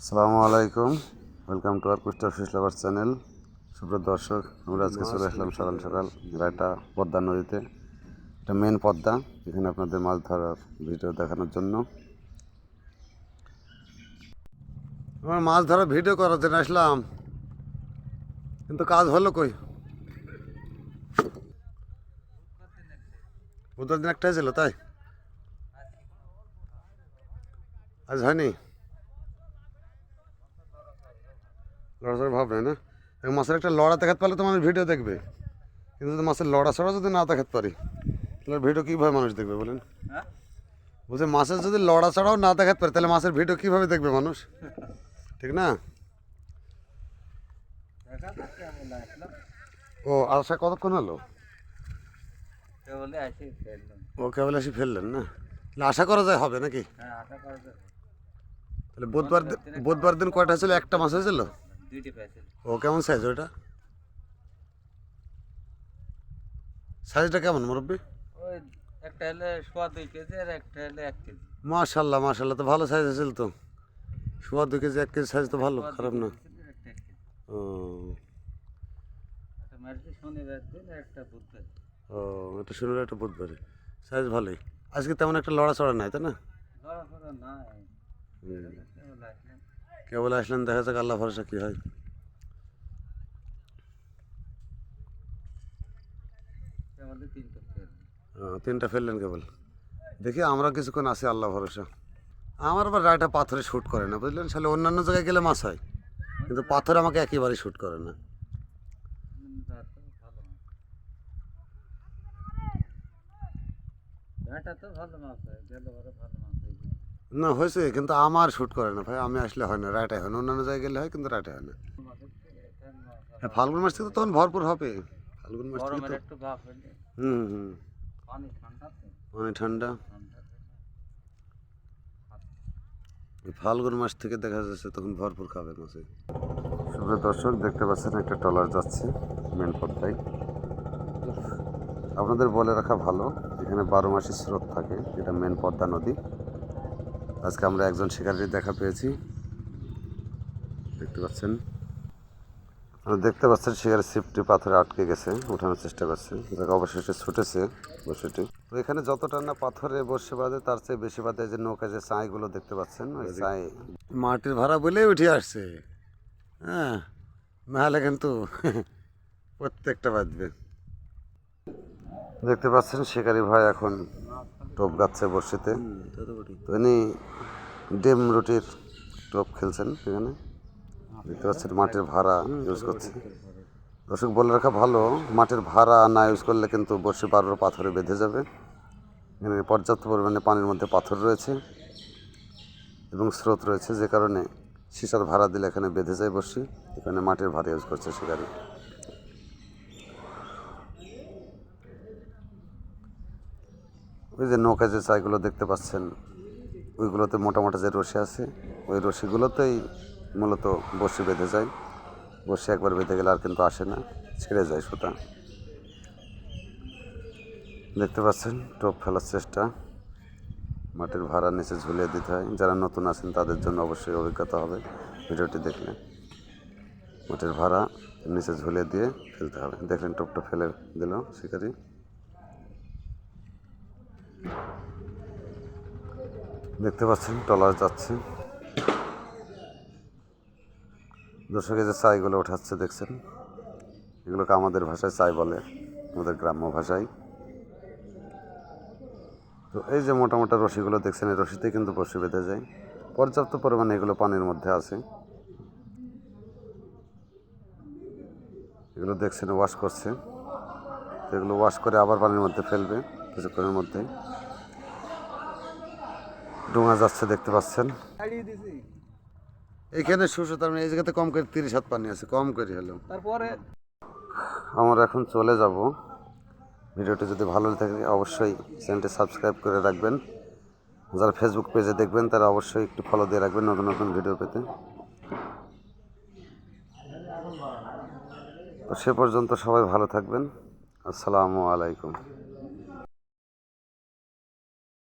আসসালামু আলাইকুম। Welcome to আর কুস্টার ফিশ লাভার চ্যানেল সুপ্রিয় দর্শক, আমরা আজকে চলে আসলাম সকাল সকাল রায়টা পদ্মা নদীতে। এটা মেন পদ্মা, এখানে আপনাদের মাছ ধরার ভিডিও দেখানোর জন্য। আমার মাছ ধরার ভিডিও করার জন্য আসলাম। কিন্তু কাজ হলো কই? বুধবার দিন একটাই ছিল, তাই? আজ হয়নি? লড়াচড়া ভাব নাই না। মাছের একটা লড়া দেখাতে পারলে তো মানুষ ভিডিও দেখবে। কিন্তু যদি মাছের লড়া ছড়া যদি না দেখাতে পারি তাহলে ভিডিও কীভাবে মানুষ দেখবে বলেন? হ্যাঁ? বলছে মাছের যদি লড়া ছাড়াও না দেখাতে পারে তাহলে মাছের ভিডিও কীভাবে দেখবে মানুষ? ঠিক না? ও আশা কতক্ষণ হলো? আসি। ও কেবল এসে ফেললেন না? তাহলে আশা করা যায় হবে নাকি? হ্যাঁ। তাহলে বুধবার দিন- বুধবার দিন কয়টা ছিল? একটা মাছ হয়েছিল? দুইটি। ও কেমন সাইজ ওটা সাইজটা কেমন মুরব্বী? ওই একটা হলে সোয়া দুই কেজি আর একটা হলে এক কেজি। মাশাল্লাহ মাশাল্লাহ তো ভালো সাইজ হয়েছিল তো। সোয়া দু কেজি এক কেজি সাইজ তো ভালো খারাপ না। ও। শনিবার দিন একটা বুধবার ও এটা শুনলে একটা বুধবারে। সাইজ ভালোই। আজকে তেমন একটা লড়া চড়া নাই তাই না? লড়াফড়া নাই। কেবল। আসলেন, দেখা যাক আল্লাহ ভরসা কী হয় তিনটে ফেললেন কেবল দেখি আমরা কিছুক্ষণ আছি আল্লাহ ভরসা আমার আবার রায়টা পাথরে শ্যুট করে না, বুঝলেন তাহলে অন্যান্য জায়গায় গেলে মাছ হয়, কিন্তু পাথর আমাকে একেবারে শ্যুট করে না ভালো মাছ। হয়, গেল ভালো মাছ না হয়েছে কিন্তু আমার শ্যুট করে না ভাই। আমি আসলে হয় না রায়টাই হয় না। অন্যান্য জায়গায় গেলে হয় কিন্তু রায়টাই হয় না। হ্যাঁ ফাল্গুন মাস থেকে তো তখন ভরপুর হবে। ফাল্গুন মাস থেকে তো হুম হুম। ঠান্ডা অনেক ঠান্ডা। ফাল্গুন মাস থেকে দেখা যাচ্ছে তখন ভরপুর খাবে মাছে। সুপ্রিয় দর্শক দেখতে পাচ্ছেন একটা ট্রলার যাচ্ছে মেন পদ্মায় আপনাদের বলে রাখা ভালো এখানে বারো মাসের স্রোত থাকে এটা মেন পদ্মা নদী। আজকে আমরা একজন শিকারীর দেখা পেয়েছি। দেখতে পাচ্ছেন? দেখতে পাচ্ছেন শিকারের সিপটি পাথরে আটকে গেছে ওঠানোর চেষ্টা করছে। যাকে অবশেষে ছুটেছে বসেটি। তো এখানে যতটা না পাথরে বসে বাঁধে তার চেয়ে বেশি বাঁধে যে নৌকা যে চাইগুলো দেখতে পাচ্ছেন ওই চাই মাটির ভাড়া বলেই উঠে আসছে। হ্যাঁ নাহলে কিন্তু প্রত্যেকটা বাঁধবে। দেখতে পাচ্ছেন শিকারি ভাই এখন টোপ গাচ্ছে বসিতে তো ইনি ডেম রুটির টোপ খেলছেন এখানে। দেখতে পাচ্ছেন মাটির ভাড়া ইউজ করছে। দর্শক বলে রাখা ভালো মাটির ভাড়া না ইউজ করলে কিন্তু বসে বারোর পাথরে বেঁধে যাবে। এখানে পর্যাপ্ত পরিমাণে পানির মধ্যে পাথর রয়েছে এবং স্রোত রয়েছে যে কারণে সিসার ভাড়া দিলে এখানে বেঁধে যায় বসি এখানে মাটির ভাড়া ইউজ করছে শিকারি। ওই যে নৌকা যে চাইগুলো দেখতে পাচ্ছেন, ওইগুলোতে মোটা মোটা যে রশি আছে, ওই রশিগুলোতেই মূলত বসি বেঁধে যায়। বসি একবার বেঁধে গেলে আর কিন্তু আসে না, ছেড়ে যায় সুতা। দেখতে পাচ্ছেন, টোপ ফেলার চেষ্টা। মাটির ভাড়া নিচে ঝুলিয়ে দিতে হয়। যারা নতুন আছেন তাদের জন্য অবশ্যই অভিজ্ঞতা হবে ভিডিওটি দেখলে। মাটির ভাড়া নিচে ঝুলিয়ে দিয়ে ফেলতে হবে। দেখলেন টোপটা ফেলে দিল শিকারি। দেখতে পাচ্ছেন টলার যাচ্ছে। দর্শকে যে চাইগুলো ওঠাচ্ছে, দেখছেন? এগুলোকে আমাদের ভাষায় চাই বলে, আমাদের গ্রাম্য ভাষায়। তো এই যে মোটা মোটা রশিগুলো দেখছেন, এই রশিতে কিন্তু বসে বেঁধে যায়। পর্যাপ্ত পরিমাণে এগুলো পানির মধ্যে আছে। এগুলো দেখছেন, ওয়াশ করছে। এগুলো ওয়াশ করে আবার পানির মধ্যে ফেলবে, কিছুক্ষণের মধ্যেই ডোঙা যাচ্ছে দেখতে পাচ্ছেন। এখানে শুশো তার মানে এই জায়গাতে কম করে তিরিশ হাত পানি আছে কম করে হলো তারপরে? আমরা এখন চলে যাব। ভিডিওটি যদি ভালো থাকে অবশ্যই চ্যানেলটি সাবস্ক্রাইব করে রাখবেন। যারা ফেসবুক পেজে দেখবেন তারা অবশ্যই একটু ফলো দিয়ে রাখবেন নতুন নতুন ভিডিও পেতে। তো সে পর্যন্ত সবাই ভালো থাকবেন। আসসালামু আলাইকুম।